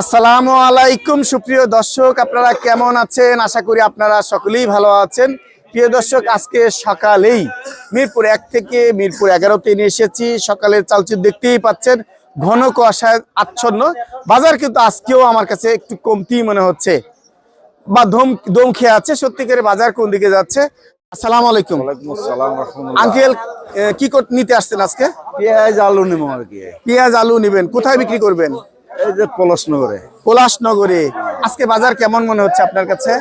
আসসালামু আলাইকুম সুপ্রিয় দর্শক আপনারা কেমন আছেন? আশা করি আপনারা সকলেই ভালো আছেন। প্রিয় দর্শক আজকে সকালেই মিরপুর এক থেকে মিরপুর এগারোতে নিয়ে এসেছি। সকালের চালচিত্র দেখতেই পাচ্ছেন ঘন কুয়াশায় আচ্ছন্ন। বাজার কিন্তু আজকেও আমার কাছে একটু কমতি মনে হচ্ছে বা ধম দম খেয়ে আছে সত্যিকারের বাজার কোন দিকে যাচ্ছে? আসসালামু আলাইকুম। আঙ্কেল কি নিতে আসছেন আজকে? পেঁয়াজ আলু নেব আর কি। পেঁয়াজ আলু নেবেন কোথায় বিক্রি করবেন? এই যে পলাশনগরে। পলাশনগরে। আজকে বাজার কেমন মনে হচ্ছে আপনার কাছে?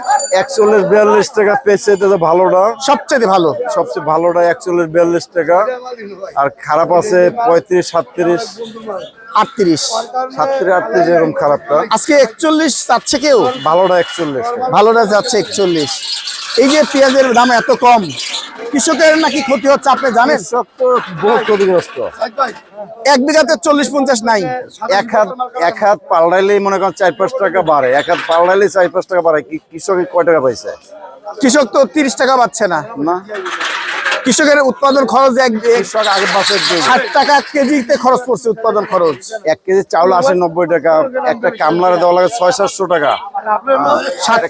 একচল্লিশ বিয়াল্লিশ টাকা পেয়েছে এটা তো ভালোটা। সবচেয়ে ভালো। সবচেয়ে ভালোটা একচল্লিশ বিয়াল্লিশ টাকা। আর খারাপ আছে পঁয়ত্রিশ সাতত্রিশ। আটত্রিশ। সাতত্রিশ আটত্রিশ এরকম খারাপটা। আজকে একচল্লিশ কেউ? ভালোটা একচল্লিশ ভালোটা যাচ্ছে একচল্লিশ। এই যে পেঁয়াজের দাম এত কম কৃষকের নাকি ক্ষতি হচ্ছে আপনি জানেন? ক্ষতিগ্রস্ত। এক বিঘাতে চল্লিশ পঞ্চাশ নাই। এক হাত এক হাত পাল্টাইলেই মনে করেন চার পাঁচ টাকা বাড়ে। এক হাত পাল্টাইলেই চার পাঁচ টাকা বাড়ে। কি কৃষক কয় টাকা পাইছে? কৃষক তো তিরিশ টাকা পাচ্ছে না। না? কৃষকের উৎপাদন খরচ এক কৃষক আগের বছর ষাট টাকা কেজিতে খরচ পড়ছে উৎপাদন খরচ। এক কেজি চাউল আসে নব্বই টাকা একটা কামলারে দেওয়া লাগে ছয় সাতশো টাকা।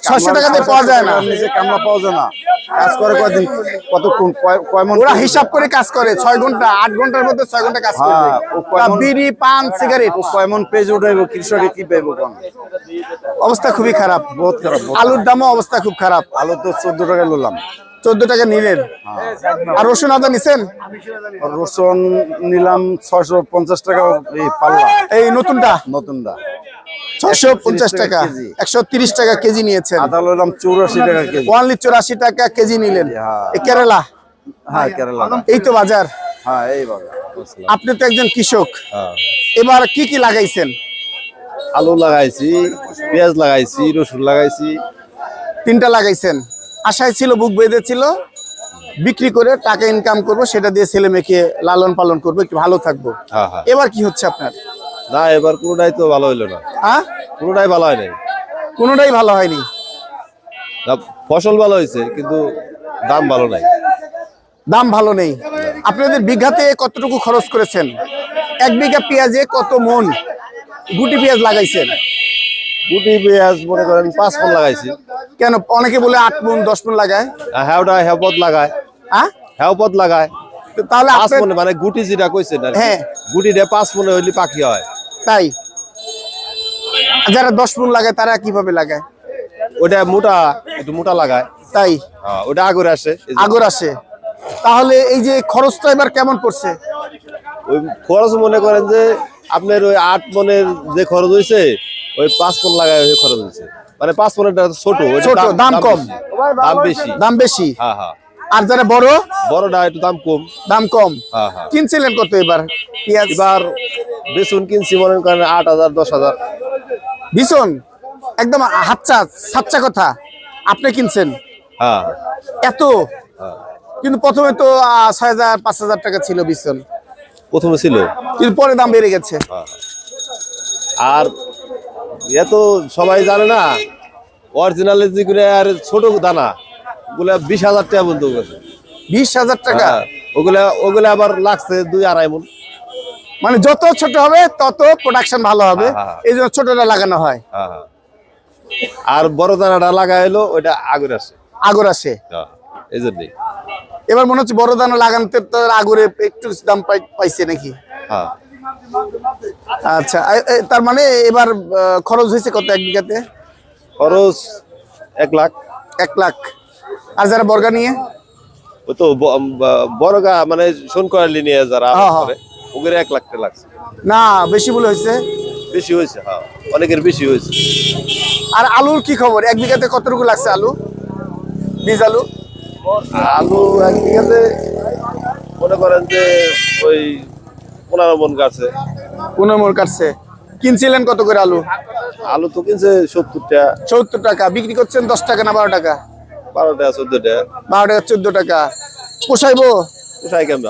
ছয়শো টাকাতে পাওয়া যায় না। নিজে কামলা পাওয়া যায় না। কাজ করে কয়দিন কতক্ষণ কয়- মন ওরা হিসাব করে কাজ করে ছয় ঘণ্টা আট ঘণ্টার মধ্যে ছয় ঘণ্টা কাজ করবে হ্যাঁ, বিড়ি পান সিগারেট। ও কয় মন পেজ উঠাইবো কৃষকে কি পাইবো কোন? অবস্থা খুবই খারাপ। বহুত খারাপ আলুর দামও অবস্থা খুব খারাপ। আলু তো চোদ্দ টাকা নিলাম চোদ্দ টাকা নিলেন। আর রসুন আদা নিছেন? রসুন নিলাম ছয়শো পঞ্চাশ টাকা এই পাল্লা। এই নতুনটা? নতুনটা। ছয়শো পঞ্চাশ টাকা। একশো তিরিশ টাকা কেজি নিয়েছেন। আদা নিলাম চৌরাশি টাকা কেজি। ওয়ানলি চুরাশি টাকা কেজি নিলেন। হ্যাঁ। কেরালা? হ্যাঁ কেরালা। এই তো বাজার। হ্যাঁ এই বাবা আপনি তো একজন কৃষক। হ্যাঁ। এবার কি কি লাগাইছেন? আলু লাগাইছি পেঁয়াজ লাগাইছি রসুন লাগাইছি। তিনটা লাগাইছেন। আশায় ছিল বুক বেঁধে ছিল বিক্রি করে টাকা ইনকাম করব সেটা দিয়ে ছেলে মেয়েকে লালন পালন করব একটু ভালো থাকব। এবার কি হচ্ছে আপনার? না এবার কোনোটাই তো ভালো হইল না। হ্যাঁ? কোনোটাই ভালো হয় নাই। কোনোটাই ভালো হয়নি। ফসল ভালো হয়েছে কিন্তু দাম ভালো নাই। দাম ভালো নেই। আপনাদের বিঘাতে কতটুকু খরচ করেছেন? এক বিঘা পেঁয়াজে কত মন? গুটি পেঁয়াজ লাগাইছেন। গুটি পেঁয়াজ মনে করেন পাঁচ ফোন লাগাইছি। কেন? অনেকে বলে আট মন দশ মন লাগায়। আর হ্যাওটা হ্যাপত লাগায়। হ্যাঁ? হ্যাওপত লাগায়। তাহলে পাঁচ মনে মানে গুটি যেটা কইছেন আর হ্যাঁ। গুটি পাঁচ মনে হইলে পাখি হয়। তাই? যারা দশ মন লাগায় তারা কীভাবে লাগায়? ওটা মোটা একটু মোটা লাগায়। তাই? হ্যাঁ, ওটা আগরে আসে। আগর আসে। তাহলে এই যে খরচটা এবার কেমন পড়ছে? ওই খরচ মনে করেন যে আপনার ওই আট মনের যে খরচ হয়েছে ওই পাঁচ মন লাগায় ওই খরচ হয়েছে। মানে পাঁচ ছোট ছোট, দাম কম। বেশি। দাম বেশি। দাম বেশি? হ্যাঁ হ্যাঁ। আর যারা বড়? বড়টা একটু দাম কম। দাম কম। হ্যাঁ হ্যাঁ। কিনছিলেন কত এবার? পেঁয়াজ? এবার বেসন কিনছি মনে করেন আট হাজার দশ হাজার। ভীষণ একদম হাচ্চা সাচ্চা কথা। আপনি কিনছেন? হ্যাঁ। এত? হ্যাঁ। কিন্তু প্রথমে তো ছয় হাজার পাঁচ হাজার টাকা ছিল ভীষণ প্রথমে ছিল? কিন্তু পরে দাম বেড়ে গেছে। আর এত সবাই জানে না অরিজিনালের যেগুলো আর ছোট দানা ওগুলা বিশ হাজার টাকা বলতে গেছে বিশ হাজার টাকা? হ্যাঁ, ওগুলা ওগুলা আবার লাগছে দুই আড়াই মন। মানে যত ছোট হবে তত প্রোডাকশন ভালো হবে। হ্যাঁ, হ্যাঁ। এই জন্য ছোটটা লাগানো হয়। আর বড় দানাটা লাগা এলো ওইটা আগরে আসে আগর আসে এই জন্যই। এবার মনে হচ্ছে বড় দানা লাগানোতে তো আগরে একটু দাম পাইছে নাকি? হ্যাঁ। আচ্ছা তার মানে এবার খরচ হয়েছে কত এক বিঘাতে? খরচ এক লাখ। এক লাখ। আর যারা বর্গা নিয়ে? ও তো ব- ব- বড় গা মানে শোন করালি নিয়ে যারা হ্যাঁ, হ্যাঁ। ওগুলো এক লাখ লাগছে। না বেশি বলে হয়েছে? বেশি হয়েছে হ্যাঁ। অনেকের বেশি হয়েছে। আর আলুর কি খবর? এক বিঘাতে কতটুকু লাগছে আলু? বীজ আলু? আলু এক বিঘাতে মনে করেন যে ওই পনেরো মন পনেরো মন কিনছিলেন কত করে আলু? আলু তো কিনছে সত্তরটা সত্তর টাকা। বিক্রি করছেন দশ টাকা না বারো টাকা? বারোটা চোদ্দটা বারো টাকা চোদ্দ টাকা। পোষাইবো? পোষায় কেমন?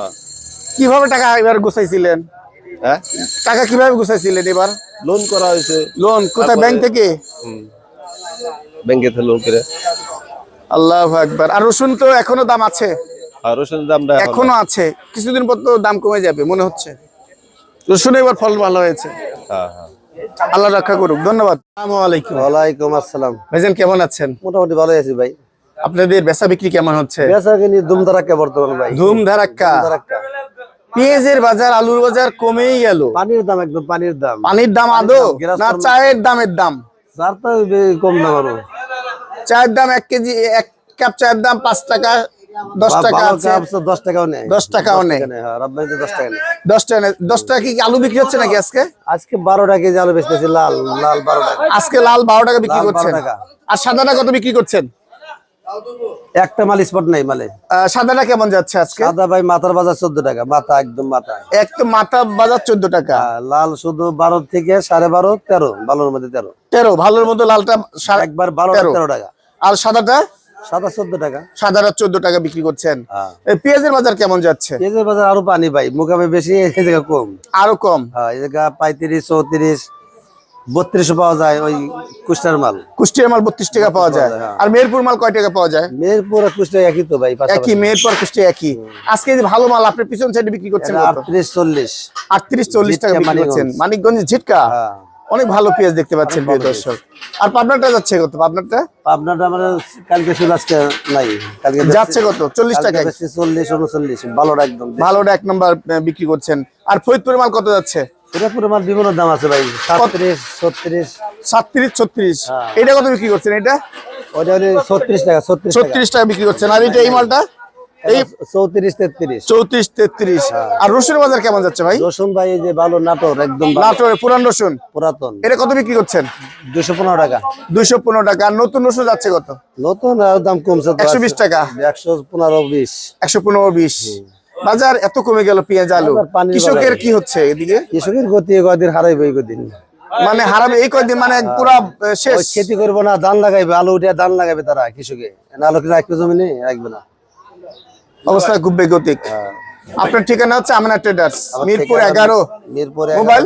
কীভাবে টাকা এবার গুছাইছিলেন? হ্যাঁ? টাকা কীভাবে গুছাইছিলেন এবার? লোন করা হয়েছে। লোন কোথায় ব্যাংক থেকে? ব্যাংকে থেকে লোন করে। আল্লাহ একবার আর রসুন তো এখনও দাম আছে? আর রসুনের দামটা এখনও আছে। কিছুদিন পর তো দাম কমে যাবে মনে হচ্ছে। রসুন এবার ফল ভালো হয়েছে। হ্যাঁ হ্যাঁ। আল্লাহ রক্ষা করুক ধন্যবাদ। আলাইকুম। ওয়ালাইকুম আসসালাম। ভাইজান কেমন আছেন? মোটামুটি ভালোই আছি ভাই। আপনাদের বেচা বিক্রি কেমন হচ্ছে? বেচা কিনি ধুমধারাক্কা বর্তমান ভাই। ধুম ধারাক্কা ধারাক্কা পেঁয়াজের বাজার আলুর বাজার কমেই গেল। পানির দাম একদম পানির দাম। পানির দাম আদৌ? না চায়ের দামের দাম? যার তো কম দাম আরও। চায়ের দাম এক কেজি এক কাপ চায়ের দাম পাঁচ টাকা দশ টাকা আছে। দশ টাকাও নেই। দশ টাকাও নেই। টাকা নেই, হ্যাঁ, দশ টাকা নেই। দশ টাকা দশ টাকা কি আলু বিক্রি হচ্ছে নাকি আজকে? আজকে বারোটা কেজি আলু বেচতেছি লাল লাল বারো টাকা আজকে লাল বারো টাকা বিক্রি করছেন। আর সাদাটা কত বিক্রি করছেন? একটা মাল স্পট নাই মালে। সাদাটা কেমন যাচ্ছে আজকে? সাদা ভাই মাথার বাজার চোদ্দ টাকা মাথা একদম মাথা। এক তো মাথা বাজার চোদ্দ টাকা। লাল শুধু বারো থেকে সাড়ে বারো তেরো ভালোর মধ্যে তেরো। তেরো ভালোর মধ্যে লালটা একবার বারো। তেরো টাকা। আর সাদাটা? সাদা চোদ্দ টাকা। চোদ্দ টাকা বিক্রি করছেন। হ্যাঁ। পেঁয়াজের বাজার কেমন যাচ্ছে? পেঁয়াজের বাজার আরও পানি ভাই মোকামে বেশি এই জায়গা কম। আরও কম? হ্যাঁ এই জায়গা পঁয়ত্রিশ চৌত্রিশ বত্রিশও পাওয়া যায় ওই কুষ্টার মাল। কুষ্টিয়ার মাল বত্রিশ টাকা পাওয়া যায়। হ্যাঁ। আর মেহেরপুর মাল কয় টাকা পাওয়া যায়? মেহেরপুর আর কুষ্টা একই তো ভাই একই মেহেরপুর কুষ্টিয়া একই। আজকে যে ভালো মাল আপনি পিছন সাইডে বিক্রি করছেন? আটত্রিশ চল্লিশ। আটত্রিশ চল্লিশ টাকা ঝিটকা বিক্রি করছেন। মানিকগঞ্জের ঝিটকা? অনেক ভালো পেঁয়াজ দেখতে পাচ্ছেন প্রিয় দর্শক। আর পাবনাটা যাচ্ছে কত? পাবনাটা? আপনারটা আমার কালকে শুধু আজকে নাই। কালকে যাচ্ছে কত? চল্লিশ টাকায় চল্লিশ উনচল্লিশ। ভালোটা একদম। ভালোটা এক নম্বর বিক্রি করছেন। আর ফরিদপুরের মাল কত যাচ্ছে? এটা পুরো মাল বিভিন্ন দাম আছে ভাই। সাতত্রিশ ছত্রিশ। সাতত্রিশ ছত্রিশ। হ্যাঁ। এটা কত বিক্রি করছেন এটা? ওটা টাকা ছত্রিশ টাকা। ছত্রিশ টাকা বিক্রি করছেন। আর এটা এই মালটা? এই চৌত্রিশ তেত্রিশ। চৌত্রিশ তেত্রিশ। হ্যাঁ। আর রসুন বাজার কেমন যাচ্ছে ভাই? রসুন ভাই এই যে ভালো নাটোর একদম ভালো, পুরান রসুন? পুরাতন। এটা কত বিক্রি করছেন? দুশো পনেরো টাকা। দুইশো পনেরো টাকা। আর নতুন রসুন যাচ্ছে কত? নতুন দাম কমছে একশো বিশ টাকা। একশো পনেরো বিশ। একশো পনেরো বিশ। বাজার এত কমে গেল পেঁয়াজ আলু। কৃষকের কি হচ্ছে এদিকে? কৃষকের গতি কদিন হারাইবে কদিন মানে হারাবে এই কয়দিন মানে পুরা শেষ। খেতি করব না ধান লাগাইবে আলু উঠে ধান লাগাবে তারা কৃষকে। না আলু রাখবে জমি নেই রাখবে না। অবস্থা খুব বেগতিক। হ্যাঁ। আপনার ঠিকানা হচ্ছে আমিনা ট্রেডার্স মিরপুর এগারো। Mirpur mobile?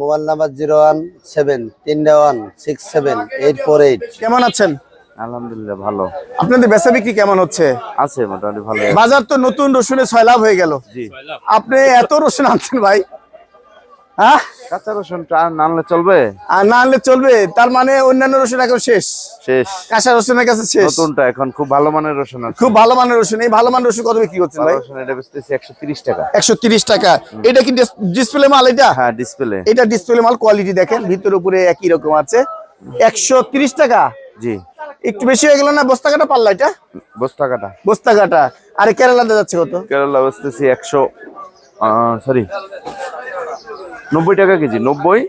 Mobile number zero one seven তিন one six seven eight four eight. কেমন আছেন? আলহামদুলিল্লাহ ভালো। আপনাদের বেচা বিক্রি কেমন হচ্ছে? আছে মোটামুটি ভালো। বাজার তো নতুন রসুনে ছয় লাভ হয়ে গেল। আপনি এত রসুন আনছেন ভাই। হ্যাঁ? কাঁচা রসুনটা আর না আনলে চলবে? আর না আনলে চলবে তার মানে অন্যান্য রসুন এখন শেষ। শেষ। কাঁচা রসুনের কাছে শেষ। নতুনটা এখন খুব ভালো মানের রসুন আছে। খুব ভালো মানের রসুন। এই ভালো মানের রসুন কত বিক্রি করছেন ভাই? রসুন এটা বেচতেছি একশো তিরিশ টাকা। একশো তিরিশ টাকা। এটা কি ডিসপ্লে মাল এটা? হ্যাঁ ডিসপ্লে এটা ডিসপ্লে মাল কোয়ালিটি দেখেন ভিতর উপরে একই রকম আছে। একশো তিরিশ টাকা? জি। একটু বেশি হয়ে গেল না? বস্তা কাটা পাল্লা এটা? বস্তা কাটা বস্তা কাটা আরে কেরালাতে যাচ্ছে কত? কেরালা বেচতেছি একশো সরি নব্বই টাকা কেজি নব্বই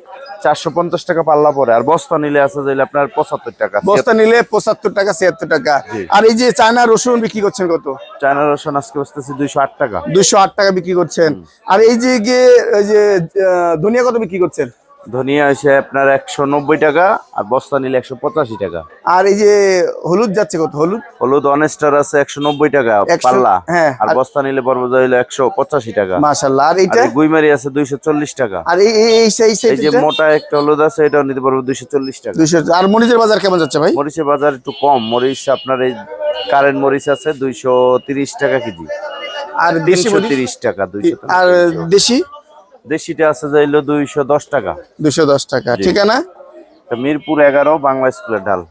চারশো পঞ্চাশ টাকা পাল্লা পরে। আর বস্তা নিলে আছে যাইলে আপনার পঁচাত্তর টাকা বস্তা নিলে পঁচাত্তর টাকা ছিয়াত্তর টাকা। আর এই যে চায়না রসুন বিক্রি করছেন কত? চায়না রসুন আজকে বসতেছি দুইশো আট টাকা। দুইশো আট টাকা বিক্রি করছেন। আর এই যে গিয়ে যে ধনিয়া কত বিক্রি করছেন? ধনিয়া হয়েছে আপনার একশো নব্বই টাকা আর বস্তা নিলে একশো পঁচাশি টাকা। আর এই যে হলুদ যাচ্ছে কত? হলুদ? হলুদ অনেস্টার আছে একশো নব্বই টাকা পাল্লা। হ্যাঁ, আর বস্তা নিলে বরবজা হইল একশো পঁচাশি টাকা। মাশাল্লাহ আর এইটা? এই গুইমারি আছে দুইশো চল্লিশ টাকা। আর এই এই- যে মোটা একটা হলুদ আছে এটাও নিতে পারব দুইশো চল্লিশ টাকা। দুইশো আর মরিচের বাজার কেমন যাচ্ছে ভাই? মরিচের বাজার একটু কম। মরিচ আপনার এই কারেন্ট মরিচ আছে দুইশো তিরিশ টাকা কেজি। আর দেশি তিরিশ টাকা দুইশো আর দেশি? দেশিটা আছে যাইলো দুইশো দশ টাকা। দুইশো দশ টাকা। ঠিকানা? মিরপুর এগারো বাংলা স্কুলের ঢাল।